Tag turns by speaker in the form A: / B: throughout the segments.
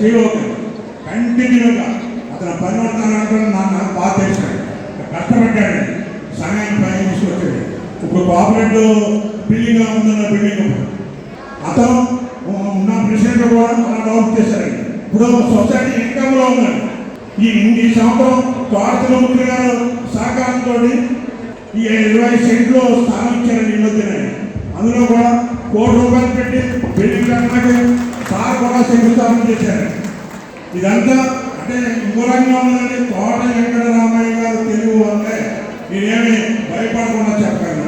A: శ్రీలోకం కంటిన్యూగా అతను పని పడతానంటే నాకు నాకు బాగా తెలిసాడు కష్టపడ్డాడు. సమయం పైన తీసుకొచ్చాడు. ఇప్పుడు కోఆపరేటివ్ బిల్డింగ్ ఉందన్న బిల్డింగ్ అతను ఉన్న ప్రెసిడెంట్ కూడా అలా డెవలప్ చేశారండి ఇప్పుడు సొసైటీ ఇన్కమ్లో ఉన్నాడు. ఈ ఈ సంవత్సరం తోటలో ముఖ్య గారు సహకారంతో ఈ ఇరవై సెంట్లు స్థానం ఇచ్చారండి ఈ మధ్యన అందులో కూడా కోటి రూపాయలు పెట్టి బిల్డింగ్ కట్టడానికి కూడా శంకుస్థాపన చేశారు ఇదంతా అంటే దూరంగా ఉందండి. తోట వెంకట రామయ్య గారు తెలుగు అంటే నేనేమి భయపడకుండా చెప్పాను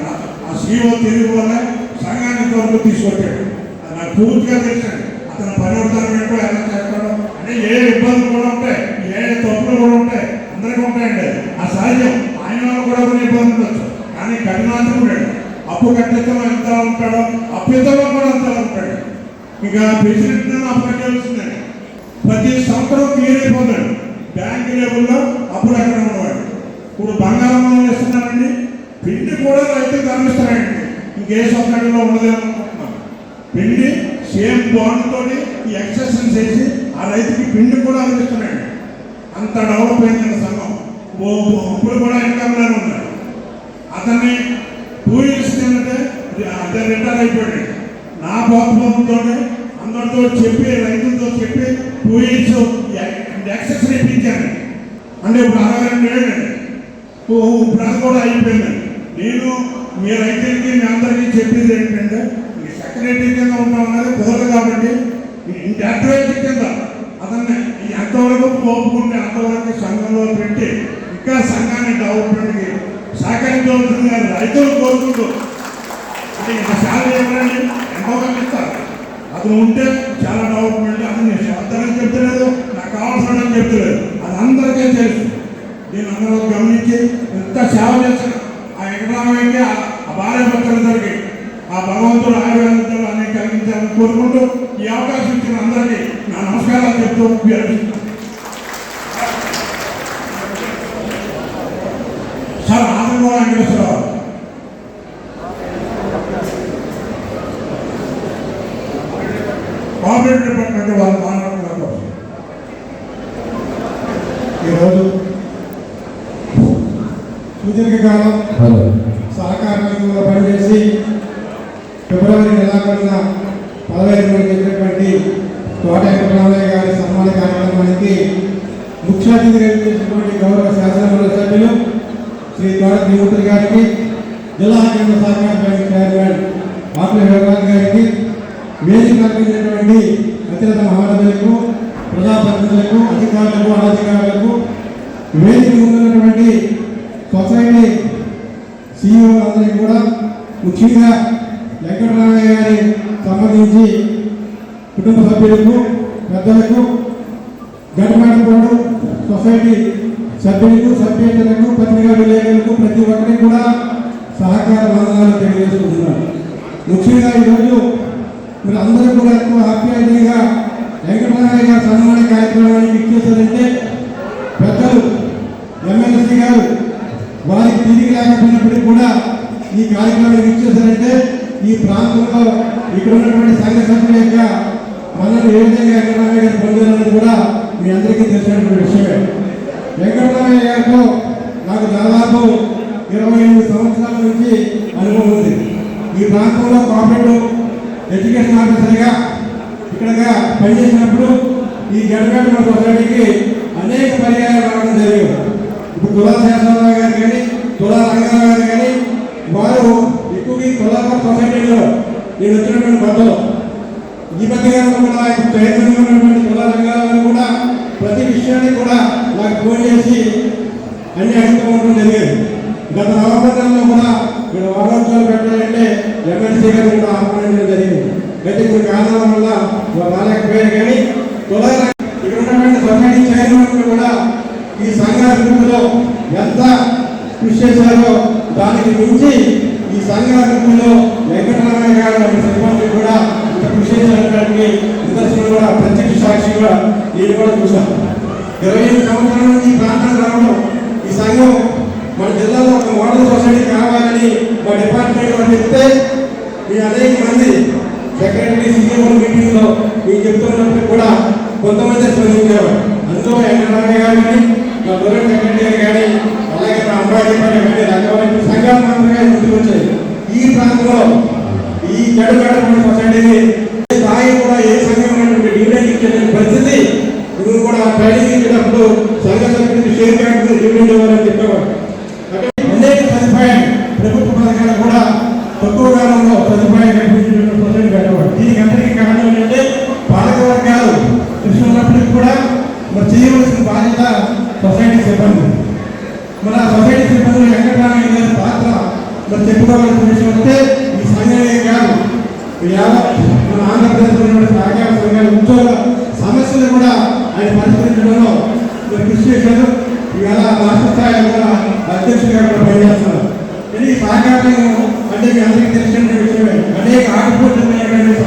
A: ఆ సీఓ తెలుగు వల్లే సంఘానికి వరకు తీసుకొచ్చాడు. అది నాకు పూర్తిగా తెలుసండి అతను పరివర్తనం ఏంటో ఎలా చేస్తాడో. అంటే ఏ ఇబ్బందులు కూడా ఉంటాయి. ఏ తప్పులు కూడా ఉంటాయి. అందరికీ ఉంటాయండి. ఆ సహజం. ఆయన వల్ల కూడా కొన్ని ఇబ్బందులు ఉండొచ్చు. కానీ కఠినాత్ముడు అప్పు కట్టితం ఎంత ఉంటాడో. అప్పితలో కూడా అంత ఉంటాడు. ఇక ప్రెసిడెంట్ అప్లై కట్టాల్సిందండి ప్రతి సంవత్సరం క్లియర్ అయిపోతాడు. బ్యాంక్ లెవెల్లో అప్పుడు అక్కడ ఉన్నవాడు. ఇప్పుడు బంగారం లోన్ ఇస్తున్నారండి పిండి కూడా రైతులు కనిపిస్తారండి ఇంకే సొసైటీలో ఉండదేమో పిండి సేమ్ బాండ్తో ఈ ఎక్సెషన్ చేసి ఆ రైతుకి పిండి కూడా అందిస్తున్నాడు అంత డెవలప్ అయింది సంఘం. ఓ ఇప్పుడు కూడా ఇన్కమ్లోనే ఉన్నాడు అతన్ని టూ ఇయర్స్ ఏంటంటే అదే రిటైర్ అయిపోయాడు. నా ప్రోత్సాహంతో అందరితో చెప్పి రైతులతో చెప్పి టూ ఇయర్స్ ఎక్సెస్ ఇప్పించాను అంటే ఇప్పుడు అరవై రెండు ఏళ్ళు ఇప్పుడు అది కూడా అయిపోయింది. నేను మీ రైతులకి మీ అందరికీ చెప్పేది ఏంటంటే మీ సెక్రటరీ కింద ఉన్నాం అనేది కుదరదు కాబట్టి ఇంటి కింద అతన్ని ఎంతవరకు ఒప్పుకుంటే అంతవరకు సంఘంలో పెట్టి ఇంకా సంఘాన్ని డెవలప్మెంట్కి సహకరించవలసిందిగా రైతులు కోరుకుంటూ. అంటే ఇంత శాలరీ ఎవరండి ఎంతో కనిపిస్తారు అతను ఉంటే చాలా డెవలప్మెంట్ అది నేను శబ్దానికి చెప్తలేదు నాకు కావాల్సిన చెప్తలేదు. అది అందరికీ తెలుసు. నేను అందరూ గమనించి ఎంత సేవ చేస్తాను ఆ వెంకటరామయ్యకి ఆ ఆ భార్య భర్తలందరికీ ఆ భగవంతుడు ఆయుర్వేదంతో అన్ని కలిగించాలని కోరుకుంటూ ఈ అవకాశం ఇచ్చిన అందరికీ నా నమస్కారాలు చెప్తూ సార్ ఆంధ్రలో వెంకటేశ్వరరావు కోఆపరేటివ్ డిపార్ట్మెంట్ వాళ్ళు మాట్లాడుతున్నారు
B: ఈరోజు సుదీర్ఘకాలం సహకార రంగంలో పనిచేసి ఫిబ్రవరి నెలాఖరున పదహైదు మంది చెప్పినటువంటి తోట వెంకటరామయ్య గారి సన్మాన కార్యక్రమానికి ముఖ్య అతిథిగా చేసినటువంటి గౌరవ శాసనమండలి సభ్యులు శ్రీ తోట త్రిమూర్తి గారికి జిల్లా కేంద్ర సహకార బ్యాంక్ చైర్మన్ ఆకుల గారికి వేదిక అర్పించినటువంటి అత్యంత మహారాజులకు ప్రజాప్రతినిధులకు అధికారులకు అనధికారులకు వేదిక ఉన్నటువంటి సొసైటీ సీఈఓ అందరికీ కూడా ముఖ్యంగా వెంకటరామయ్య గారి సంబంధించి కుటుంబ సభ్యులకు పెద్దలకు గడపడకూడదు సొసైటీ సభ్యులకు సభ్యేతలకు పత్రికా విలేకరులకు ప్రతి ఒక్కరికి కూడా సహకార వాదనాలు తెలియజేసుకుంటున్నారు ముఖ్యంగా ఈరోజు మీరు అందరూ కూడా ఎక్కువ ఆప్యాయంగా వెంకటరామయ్య గారి సన్మాన కార్యక్రమానికి ఇచ్చేసారంటే పెద్దలు ఎమ్మెల్సీ గారు వారికి తిరిగి లేకపోయినప్పటికీ కూడా ఈ కార్యక్రమానికి ఇచ్చేసారంటే ఈ ప్రాంతంలో ఇక్కడ ఉన్నటువంటి సంఘ సభ్యుల యొక్క మనల్ని ఏ విధంగా వెంకటరామయ్య గారు పొందారన్నది కూడా మీ అందరికీ తెలిసినటువంటి విషయమే. వెంకటరామయ్య గారితో నాకు దాదాపు ఇరవై ఎనిమిది సంవత్సరాల నుంచి అనుభవం ఉంది. ఈ ప్రాంతంలో కోఆపరేటివ్ ఎడ్యుకేషన్ ఇక్కడగా పనిచేసినప్పుడు ఈ గడపేట సొసైటీకి అనేక పర్యాయాలు రావడం జరిగింది. ఇప్పుడు తులా శాసనరావు గారు కానీ తులా రంగారావు గారు కానీ వారు ఎక్కువగా ఈ తులాపూర్ సొసైటీలో నేను వచ్చినటువంటి కొత్తలో ఈ మధ్యకాలంలో కూడా చైర్మన్ ఉన్నటువంటి తులా రంగారావు కూడా ప్రతి విషయాన్ని కూడా నాకు ఫోన్ చేసి అన్ని అడుగుతూ ఉండడం జరిగేది. గత నవంబర్ నెలలో కూడా ఇక్కడ వారోత్సవాలు పెట్టాలంటే ఎమ్మెల్సీ గారు కూడా ఆహ్వానించడం జరిగింది కారణాల వల్ల వారు రాలేకపోయారు కానీ తులా ఇక్కడ ఉన్నటువంటి సొసైటీ చైర్మన్ కూడా ఈ సంఘ అభివృద్ధిలో ఎంత కృషి చేశారో దానికి మించి ఈ సంఘ అభివృద్ధిలో వెంకటరామయ్య గారు సిబ్బంది కూడా ఇంత కృషి చేసినటువంటి నిదర్శనం కూడా ప్రత్యక్ష సాక్షిగా నేను కూడా చూశాను. ఇరవై ఐదు సంవత్సరాల నుంచి ఈ ప్రాంతానికి రావడం ఈ సంఘం మన జిల్లాలో ఒక మోడల్ సొసైటీ కావాలని మా డిపార్ట్మెంట్ వాళ్ళు చెప్తే మీ అనేక మంది సెక్రటరీ సీఎం మీటింగ్లో మీరు చెప్తున్నప్పుడు కూడా కొంతమంది స్పందించారు. అందులో వెంకటరామయ్య గారు కానీ మా దొరక వెంకటయ్య కానీ అలాగే మా అంబాజీ గారు కానీ రకమైన సంఘాల మాత్రమే ముందుకు వచ్చాయి ఈ ప్రాంతంలో ఈ జడుగడ సొసైటీని ఏ స్థాయి కూడా ఏ సంఘం డివిడెంట్ డివిడెండ్ ఇచ్చేటువంటి పరిస్థితి నువ్వు కూడా ట్రైనింగ్ ఇచ్చేటప్పుడు సంఘ సభ్యులు షేర్ బ్యాంక్ డివిడెంట్ ఇవ్వాలని చెప్పేవాడు. అంటే అనేక సదుపాయం ప్రభుత్వ పథకాలు కూడా తక్కువ కాలంలో సదుపాయాలు కల్పించినటువంటి సొసైటీ పెట్టేవారు దీనికి కారణం ఏంటంటే పాలకవర్గాలు కృషి ఉన్నప్పటికీ కూడా మరి చేయవలసిన బాధ్యత సొసైటీ సిబ్బంది. మన సొసైటీ సిబ్బంది వెంకటరామయ్య గారి పాత్ర మరి చెప్పుకోవాల్సిన విషయం వస్తే ఈ సంజయ్య గారు మన ఆంధ్రప్రదేశ్లో ఉన్న సహకార సంఘాల ఉద్యోగ సమస్యలు కూడా ఆయన పరిష్కరించడంలో మరి కృషి చేశారు. ఇవాళ రాష్ట్ర స్థాయిలో కూడా అధ్యక్షుడిగా కూడా పనిచేస్తున్నారు. ఇది సహకారంగా ಅನೇಕ ಅನೇಕ ಅನೇಕ ಆಟಪೂರ್ಣ